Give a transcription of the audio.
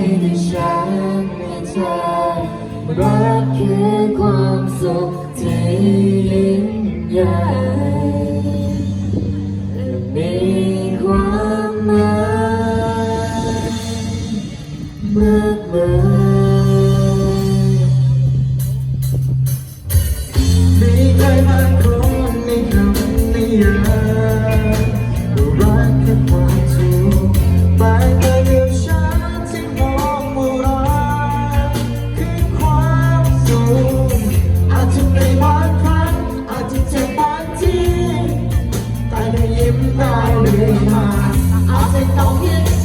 ให้ฉันให้เรักคือความสุขที่ยิ่งใหญ่และมีความหมายมากมายมีใครบางคนในคำนยามรักแค่ความสุขไป ยิ้มได้เลยมาอาจจะต้องเพียง